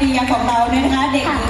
น้องไอเดียของเราเนี่ยนะคะ เด็กหญิง